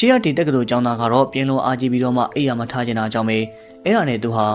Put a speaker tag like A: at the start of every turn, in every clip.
A: ရှေးရတီတက္ကသိုလ်ကျောင်းသားကတော့ပြင်းလုံးအားကြီးပြီးတော့မှအိယာမထားချင်တာကြောင့်ပဲအဲ့ဒါနဲ့သူဟာ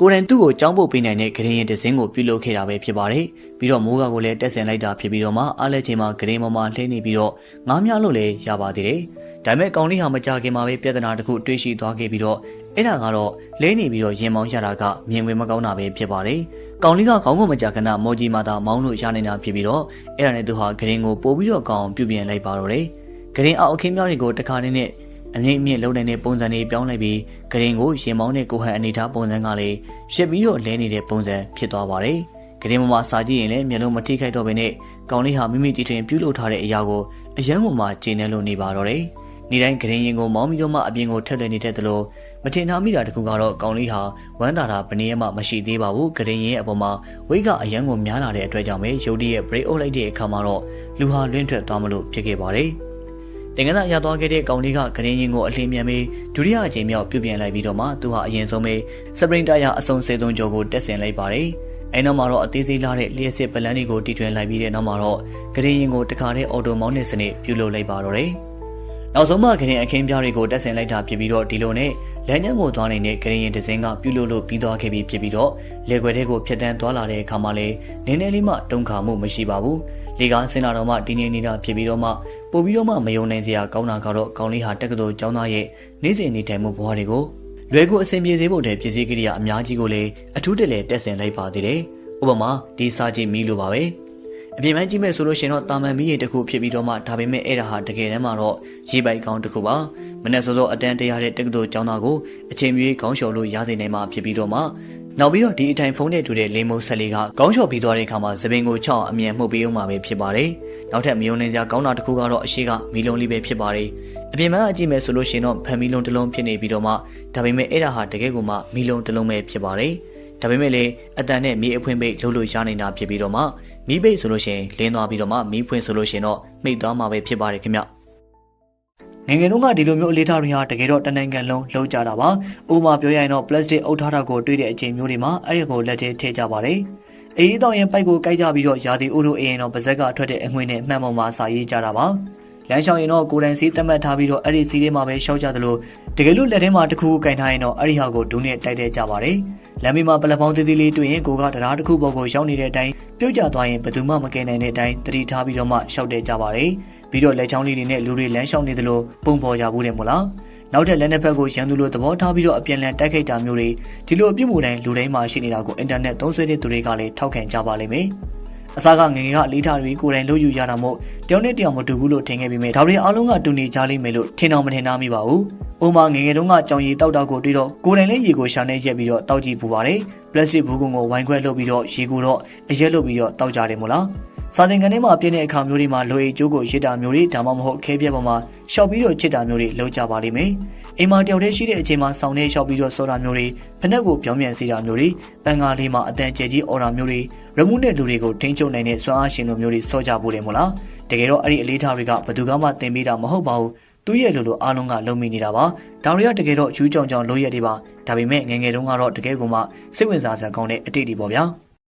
A: ကိုယ်တိုင်သူ့ကိုကြောင်းပုတ်ပေးနိုင်တဲ့ဂရင်းရင်တစ်စင်းကိုပြုလုပ်ခဲ့တာပဲဖြစ်ပါတယ်ပြီးတော့မိုးကကိုလည်းတက်ဆင်လိုက်တာဖြစ်ပြီးတော့မှအားလက်ချိန်မှာဂရင်းပေါ်မှာလှည့်နေပြီးတော့ငားများလို့လည်းရပါသေးတယ်ဒါပေမဲ့ကောင်လေးဟာမကြခင်မှာပဲပြဿနာတစ်ခုတွေ့ရှိသွားခဲ့ပြီးတော့အဲ့ဒါကတော့လဲနေပြီးတော့ရင်မောင်းရတာကမြင်ဝင်မကောင်းတာပဲဖြစ်ပါတယ်။ကောင်လေးကခေါင်းကိုမကြခဏမော်ကြီးမာတာမောင်းလို့ရနေတာဖြစ်ပြီးတော့အဲ့ဒါနဲ့သူဟာဂရင်ကိုပို့ပြီးတော့ကောင်းပြုပြင်လိုက်ပါတော့တယ်။ ဂရင်အောက်အခင်းများတွေကိုတခါတည်းနဲ့အမြင့်အမြင့်လုံးနေတဲ့ပုံစံတွေပြောင်းလိုက်ပြီးဂရင်ကိုရင်မောင်းတဲ့ကိုဟန်အနေထားပုံစံကလည်းရှစ်ပြီးတော့လဲနေတဲ့ပုံစံဖြစ်သွားပါတယ်။ဂရင်ပေါ်မှာစာကြည့်ရင်လည်းမျက်လုံးမထိခိုက်တော့ဘဲနဲ့ကောင်လေးဟာမိမိတီထွင်ပြုလုပ်ထားတဲ့အရာကိုအယမ်းပေါ်မှာကျင်းနေလို့နေပါတော့တယ်။နေတိုင်းဂရင်ရင်ကိုမောင်းပြီးတော့မှအပြင်ကိုထက်လွယ်နေတဲ့သလိုမတင်ထားမိတာတခုကတော့ကောင်လေးဟာဝမ်းသာတာဘယ်နည်းမှမရှိသေးပါဘူးဂရင်ရင်အပေါ်မှာဝိတ်ကအရန်ကိုများလာတဲ့အတွက်ကြောင့်ပဲရုတ်တရက် break out လိုက်တဲ့အခါမှာတော့လူဟာလွင့်ထွက်သွားမလို့ဖြစ်ခဲ့ပါတယ် တင်ကစားရသွားခဲ့တဲ့ကောင်လေးကဂရင်ရင်ကိုအလင်းမြန်ပြီးဒုတိယအကြိမ်မြောက်ပြုတ်ပြန်လိုက်ပြီးတော့မှသူဟာအရင်ဆုံးပဲစပရင်တာယာအစုံစေသုံးကျော်ကိုတက်ဆင်လိုက်ပါတယ်အဲနောက်မှာတော့အသေးစိတ်လာတဲ့လျှက်စစ်ပလန်တွေကိုတီထွင်လိုက်ပြီးတဲ့နောက်မှာတော့ဂရင်ရင်ကိုတခါတည်းအော်တိုမောင်းတဲ့စနစ်ပြုလုပ်လိုက်ပါတော့တယ်။ နောက်ဆုံးမှခရင်အခင်းပြားတွေကိုတက်ဆင်လိုက်တာဖြစ်ပြီးတော့ဒီလိုနဲ့လမ်းညံကိုသွားနေတဲ့ခရင်ရင်ဒဇင်းကပြုတ်လို့လို့ပြီးသွားခဲ့ပြီးဖြစ်ပြီးတော့လေခွဲတဲ့ကိုဖြတ်တန်းသွားလာတဲ့အခါမှာလည်းနည်းနည်းလေးမှတုံခါမှုမရှိပါဘူးလေကားစင်လာတော့မှတင်းငင်းနေတာဖြစ်ပြီးတော့မှပို့ပြီးတော့မှမယုံနိုင်စရာကောင်းတာကတော့ကောင်းလေးဟာတက္ကသိုလ်ကျောင်းသားရဲ့နေ့စဉ်နေထိုင်မှုဘဝတွေကိုလွယ်ကူအဆင်ပြေစေဖို့တဲ့ပစ္စည်းကိရိယာအများကြီးကိုလည်းအထူးတလဲတက်ဆင်လိုက်ပါသေးတယ်ဥပမာဒီစာကြည့်မီလိုပါပဲ အပြင်ပန်းကြည့်မဲ့ဆိုလို့ရှင်တော့တာမန်မီးရေတစ်ခုဖြစ်ပြီးတော့မှဒါပေမဲ့အဲ့ဒါဟာတကယ်တမ်းမှာတော့ရေပိုက်ကောင်းတစ်ခုပါမနေ့စောစောအတန်းတရားတဲ့တက္ကသိုလ်ကျောင်းသားကိုအချိန်မြေခေါင်းလျှော်လို့ရစေနိုင်မှာဖြစ်ပြီးတော့မှနောက်ပြီးတော့ဒီအထိုင်ဖုန်းနဲ့တူတဲ့လေမုံဆက်လေးကခေါင်းလျှော်ပြီးသွားတဲ့အခါမှာသပင်ကိုချောင်းအမြန်မှုတ်ပေးအောင်မှာပဲဖြစ်ပါတယ်နောက်ထပ်မယုံနိုင်စရာကောင်းတာတစ်ခုကတော့အရှိကမီလုံးလေးပဲဖြစ်ပါတယ်အပြင်မှာအကြည့်မဲ့ဆိုလို့ရှင်တော့ဖန်မီလုံးတစ်လုံးဖြစ်နေပြီးတော့မှဒါပေမဲ့အဲ့ဒါဟာတကယ်ကိုမှမီလုံးတစ်လုံးပဲဖြစ်ပါတယ် ဒါပေမဲ့လည်းအတန်နဲ့မြေအဖွင့်ပိတ်လှုပ်လို့ရနေတာဖြစ်ပြီးတော့မှမီးပိတ်ဆိုလို့ရှိရင်လင်းသွားပြီးတော့မှမီးဖွင့်ဆိုလို့ရှိရင်တော့မိတ်သွားမှာပဲဖြစ်ပါတယ်ခင်ဗျငငယ်တုန်းကဒီလိုမျိုးအလေးထားတွေဟာတကယ်တော့တနိုင်ငံလုံးလှုပ်ကြတာပါ။ဥပမာပြောရရင်တော့ plastic အုပ်ထားတာကိုတွေ့တဲ့အချိန်မျိုးတွေမှာအဲ့ဒီကိုလက်ထဲထည့်ကြပါတယ်။အေးတော့ရင်ပိုက်ကိုကိုက်ကြပြီးတော့ရာသီဥတုအရင်တော့ပါဇက်ကထွက်တဲ့အငွေနဲ့မှန်ပေါ်မှာစာရေးကြတာပါ။ လမ်းလျှောက်ရင်တော့ကိုယ်တိုင်စီးသတ်မှတ်ထားပြီးတော့အဲ့ဒီစီးထဲမှာပဲရှောက်ကြသလိုတကယ်လို့လက်ထဲမှာတစ်ခုခုကင်ထားရင်တော့အဲ့ဒီဟာကိုဒုနဲ့တိုက်တဲ့ကြပါတယ်လမ်းမမှာပလက်ဖောင်းသေးသေးလေးတွေ့ရင်ကိုကတရားတစ်ခုပေါ်ကိုရောက်နေတဲ့အတိုင်းပြုတ်ကျသွားရင်ဘယ်သူမှမကယ်နိုင်တဲ့အတိုင်းတတိထားပြီးတော့မှရှောက်တဲ့ကြပါတယ်ပြီးတော့လက်ချောင်းလေးတွေနဲ့လူတွေလမ်းလျှောက်နေသလိုပုံပေါ်ကြဘူးတယ်မို့လားနောက်ထပ်လက်နှစ်ဖက်ကိုရန်သူလိုသဘောထားပြီးတော့အပြန်လန်တိုက်ခိုက်တာမျိုးတွေဒီလိုအပြုတ်မှုတိုင်းလူတိုင်းမှာရှိနေတာကိုအင်တာနက်သုံးစွဲတဲ့သူတွေကလည်းထောက်ခံကြပါလိမ့်မယ် အစားကငငယ်ကအလေးထားတွေကိုယ်တိုင်လုပ်ယူရတာမို့တယောက်နဲ့တယောက်မတူဘူးလို့ထင်ခဲ့ပြီးမြဲဒါတွေအားလုံးကတူနေကြလိမ့်မယ်လို့ထင်အောင်မထင်သားမိပါဘူး။ဥမာငငယ်တုန်းကကြောင်ရည်တောက်တာကိုတွေ့တော့ကိုယ်တိုင်လည်းရေကိုရှာနေရက်ပြီးတော့တောက်ကြည့်ပူပါတယ်။ပလတ်စတစ်ဘူးကုံကိုဝိုင်းခွဲလုပ်ပြီးတော့ရေကိုတော့အရက်လုပ်ပြီးတော့တောက်ကြတယ်မို့လား။ စာသင်ခန်းထဲမှာပြည့်တဲ့အခါမျိုးတွေမှာလိုအိတ်ကျိုးကိုရစ်တာမျိုးတွေဒါမှမဟုတ်ခဲပြက်ပေါ်မှာရှောက်ပြီးတော့ချစ်တာမျိုးတွေလုပ်ကြပါလိမ့်မယ်။အိမ်မှာတယောက်တည်းရှိတဲ့အချိန်မှာစောင်းနေရှောက်ပြီးတော့စောတာမျိုးတွေဖက်နှက်ကိုပြောင်းပြန်စေတာမျိုးတွေပန်ကားလေးမှာအတန်ကျဲကြီးအော်တာမျိုးတွေရမှုနဲ့လူတွေကိုထိန်းချုပ်နိုင်တဲ့စွမ်းအားရှင်လိုမျိုးတွေစောကြဖို့တယ်မို့လား။တကယ်တော့အဲ့ဒီအလေးထားတွေကဘယ်သူမှသင်ပေးတာမဟုတ်ပါဘူး။သူ့ရဲ့လိုလိုအားလုံးကလုံမိနေတာပါ။ဒါတွေကတကယ်တော့ယူကြောင်ကြောင်လို့ရတဲ့ပါ။ဒါပေမဲ့ငငယ်တုန်းကတော့တကယ်ကိုမှစိတ်ဝင်စားစရာကောင်းတဲ့အတိတ်တွေပေါ့ဗျာ။